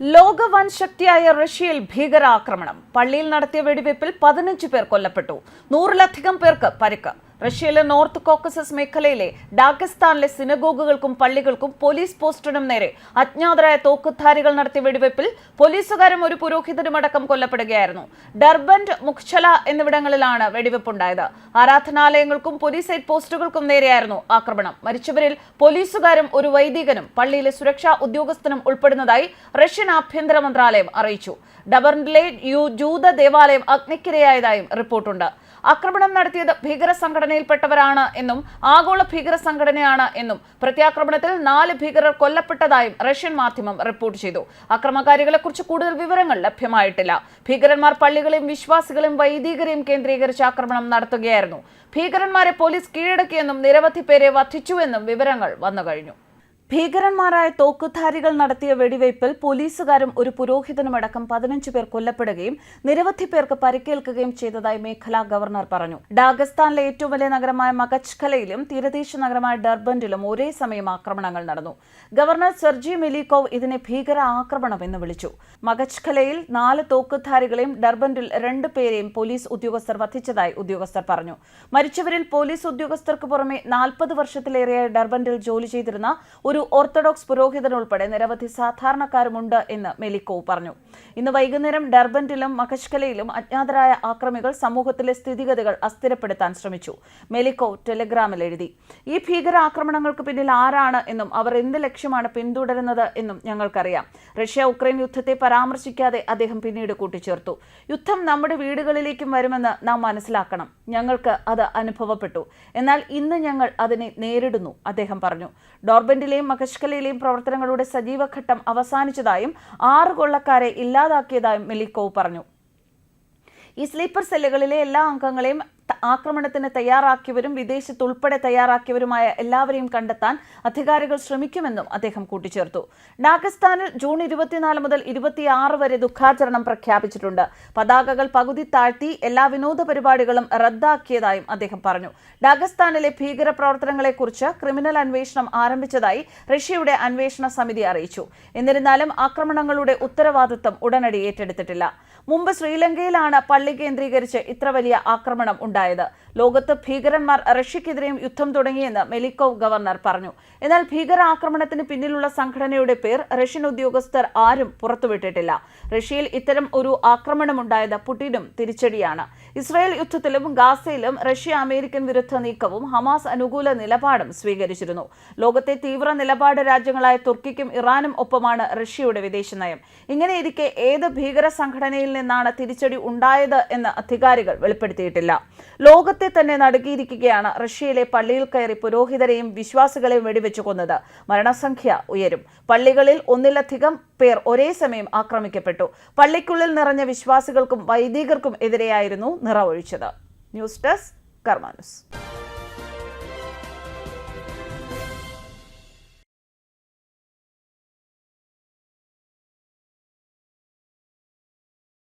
ലോക വൻ ശക്തിയായ റഷ്യയിൽ ഭീകരാക്രമണം. പള്ളിയിൽ നടത്തിയ വെടിവയ്പിൽ പതിനഞ്ച് പേർ കൊല്ലപ്പെട്ടു. നൂറിലധികം പേർക്ക് പരിക്ക്. റഷ്യയിലെ നോർത്ത് കോക്കസസ് മേഖലയിലെ ഡാഗിസ്ഥാനിലെ സിനഗോഗുകൾക്കും പള്ളികൾക്കും പോലീസ് പോസ്റ്റിനും നേരെ അജ്ഞാതരായ തോക്കുധാരികൾ നടത്തിയ വെടിവെപ്പിൽ പോലീസുകാരും ഒരു പുരോഹിതനും അടക്കം കൊല്ലപ്പെടുകയായിരുന്നു. ഡർബൻഡ് മുഖ്ചല എന്നിവിടങ്ങളിലാണ് വെടിവെപ്പുണ്ടായത്. ആരാധനാലയങ്ങൾക്കും പോലീസ് ഹെഡ് പോസ്റ്റുകൾക്കും നേരെയായിരുന്നു ആക്രമണം. മരിച്ചവരിൽ പോലീസുകാരും ഒരു വൈദികനും പള്ളിയിലെ സുരക്ഷാ ഉദ്യോഗസ്ഥനും ഉൾപ്പെടുന്നതായി റഷ്യൻ ആഭ്യന്തര മന്ത്രാലയം അറിയിച്ചു. ഡബർണ്ടിലെ യു ജൂത ദേവാലയം അഗ്നിക്കിരയായതായും റിപ്പോർട്ടുണ്ട്. ആക്രമണം നടത്തിയത് ഭീകര സംഘടനയിൽപ്പെട്ടവരാണ് എന്നും ആഗോള ഭീകര സംഘടനയാണ് എന്നും പ്രത്യാക്രമണത്തിൽ നാല് ഭീകരർ കൊല്ലപ്പെട്ടതായും റഷ്യൻ മാധ്യമം റിപ്പോർട്ട് ചെയ്തു. അക്രമകാരികളെക്കുറിച്ച് കൂടുതൽ വിവരങ്ങൾ ലഭ്യമായിട്ടില്ല. ഭീകരന്മാർ പള്ളികളെയും വിശ്വാസികളെയും വൈദികരെയും കേന്ദ്രീകരിച്ച് ആക്രമണം നടത്തുകയായിരുന്നു. ഭീകരന്മാരെ പോലീസ് കീഴടക്കിയെന്നും നിരവധി പേരെ വധിച്ചുവെന്നും വിവരങ്ങൾ വന്നുകഴിഞ്ഞു. ഭീകരന്മാരായ തോക്കുധാരികൾ നടത്തിയ വെടിവയ്പിൽ പോലീസുകാരും ഒരു പുരോഹിതനുമടക്കം പതിനഞ്ച് പേർ കൊല്ലപ്പെടുകയും നിരവധി പേർക്ക് പരിക്കേൽക്കുകയും ചെയ്തതായി മേഖലാ ഗവർണർ പറഞ്ഞു. ഡാഗസ്ഥാനിലെ ഏറ്റവും വലിയ നഗരമായ മകച്ച്ഖലയിലും തീരദേശ നഗരമായ ഡർബൻഡിലും ഒരേ സമയം ആക്രമണങ്ങൾ നടന്നു. ഗവർണർ സെർജി മെലിക്കോവ് ഇതിനെ ഭീകര ആക്രമണം എന്ന് വിളിച്ചു. മകച്ച്ഖലയിൽ നാല് തോക്കുധാരികളെയും ഡർബൻഡിൽ രണ്ട് പേരെയും പോലീസ് ഉദ്യോഗസ്ഥർ വധിച്ചതായി ഉദ്യോഗസ്ഥർ പറഞ്ഞു. മരിച്ചവരിൽ പോലീസ് ഉദ്യോഗസ്ഥർക്ക് പുറമെ നാൽപ്പത് വർഷത്തിലേറെയായി ഡർബൻഡിൽ ജോലി ചെയ്തിരുന്ന ഒരു ഓർത്തഡോക്സ് പുരോഹിതൻ ഉൾപ്പെടെ നിരവധി സാധാരണക്കാരുമുണ്ട് എന്ന് മെലിക്കോവ് പറഞ്ഞു. ഇന്ന് വൈകുന്നേരം ഡർബന്റിലും മകഷ്കലയിലും അജ്ഞാതരായ ആക്രമികൾ സമൂഹത്തിലെ സ്ഥിതിഗതികൾ അസ്ഥിരപ്പെടുത്താൻ ശ്രമിച്ചു മെലിക്കോവ് ടെലിഗ്രാമിൽ എഴുതി. ഈ ഭീകര ആക്രമണങ്ങൾക്ക് പിന്നിൽ ആരാണ് എന്നും അവർ എന്ത് ലക്ഷ്യമാണ് പിന്തുടരുന്നത് എന്നും ഞങ്ങൾക്കറിയാം. റഷ്യ ഉക്രൈൻ യുദ്ധത്തെ പരാമർശിക്കാതെ അദ്ദേഹം പിന്നീട് കൂട്ടിച്ചേർത്തു. യുദ്ധം നമ്മുടെ വീടുകളിലേക്കും വരുമെന്ന് നാം മനസ്സിലാക്കണം. ഞങ്ങൾക്ക് അത് അനുഭവപ്പെട്ടു. എന്നാൽ ഇന്ന് ഞങ്ങൾ അതിനെ നേരിടുന്നു അദ്ദേഹം പറഞ്ഞു. ഡോർബൻഡിലെയും മകഷ്കലയിലെയും പ്രവർത്തനങ്ങളുടെ സജീവഘട്ടം അവസാനിച്ചതായും ആറ് കൊള്ളക്കാരെ ഇല്ലാതാക്കിയതായും മെലിക്കോവ് പറഞ്ഞു ഈ സ്ലീപ്പർ സെല്ലുകളിലെ എല്ലാ അംഗങ്ങളെയും ആക്രമണത്തിന് തയ്യാറാക്കിയവരും വിദേശത്ത് ഉൾപ്പെടെ തയ്യാറാക്കിയവരുമായ എല്ലാവരെയും കണ്ടെത്താൻ അധികാരികൾ ശ്രമിക്കുമെന്നും അദ്ദേഹം കൂട്ടിച്ചേർത്തു. ഡാഗസ്ഥാനിൽ ജൂൺ ഇരുപത്തിനാല് മുതൽ ഇരുപത്തിയാറ് വരെ ദുഃഖാചരണം പ്രഖ്യാപിച്ചിട്ടുണ്ട്. പതാകകൾ പകുതി താഴ്ത്തി എല്ലാ വിനോദ പരിപാടികളും റദ്ദാക്കിയതായും അദ്ദേഹം പറഞ്ഞു. ഡാഗസ്ഥാനിലെ ഭീകര പ്രവർത്തനങ്ങളെക്കുറിച്ച് ക്രിമിനൽ അന്വേഷണം ആരംഭിച്ചതായി റഷ്യയുടെ അന്വേഷണ സമിതി അറിയിച്ചു. എന്നിരുന്നാലും ആക്രമണങ്ങളുടെ ഉത്തരവാദിത്തം ഉടനടി ഏറ്റെടുത്തിട്ടില്ല. മുമ്പ് ശ്രീലങ്കയിലാണ് പള്ളി കേന്ദ്രീകരിച്ച് ഇത്ര വലിയ ആക്രമണം ഉണ്ടായത്. ലോകത്ത് ഭീകരന്മാർ റഷ്യക്കെതിരെയും യുദ്ധം തുടങ്ങിയെന്ന് മെലിക്കോവ് ഗവർണർ പറഞ്ഞു. എന്നാൽ ഭീകര ആക്രമണത്തിന് പിന്നിലുള്ള സംഘടനയുടെ പേർ റഷ്യൻ ഉദ്യോഗസ്ഥർ ആരും പുറത്തുവിട്ടിട്ടില്ല. റഷ്യയിൽ ഇത്തരം ഒരു ആക്രമണം ആക്രമണമുണ്ടായത് പുടിനും തിരിച്ചടിയാണ്. ഇസ്രായേൽ യുദ്ധത്തിലും ഗാസയിലും റഷ്യ അമേരിക്കൻ വിരുദ്ധ നീക്കവും ഹമാസ് അനുകൂല നിലപാടും സ്വീകരിച്ചിരുന്നു. ലോകത്തെ തീവ്ര നിലപാട് രാജ്യങ്ങളായ തുർക്കിക്കും ഇറാനും ഒപ്പമാണ് റഷ്യയുടെ വിദേശ നയം ഇങ്ങനെയിരിക്കെ ഏത് ഭീകര സംഘടനയിൽ നിന്നാണ് തിരിച്ചടി ഉണ്ടായത് എന്ന് അധികാരികൾ വെളിപ്പെടുത്തിയിട്ടില്ല. ലോകത്തെ തന്നെ നടുക്കിയിരിക്കുകയാണ് റഷ്യയിലെ പള്ളിയിൽ കയറി പുരോഹിതരെയും വിശ്വാസികളെയും വെടിവെച്ചു കൊന്നത് മരണസംഖ്യ ഉയരും. പള്ളികളിൽ ഒന്നിലധികം പേർ ഒരേ സമയം ആക്രമിക്കപ്പെട്ടു. പള്ളിക്കുള്ളിൽ നിറഞ്ഞ വിശ്വാസികൾക്കും വൈദികർക്കും എതിരെയായിരുന്നു നിറവൊഴിച്ചത്. News desk കർമാനുസ്.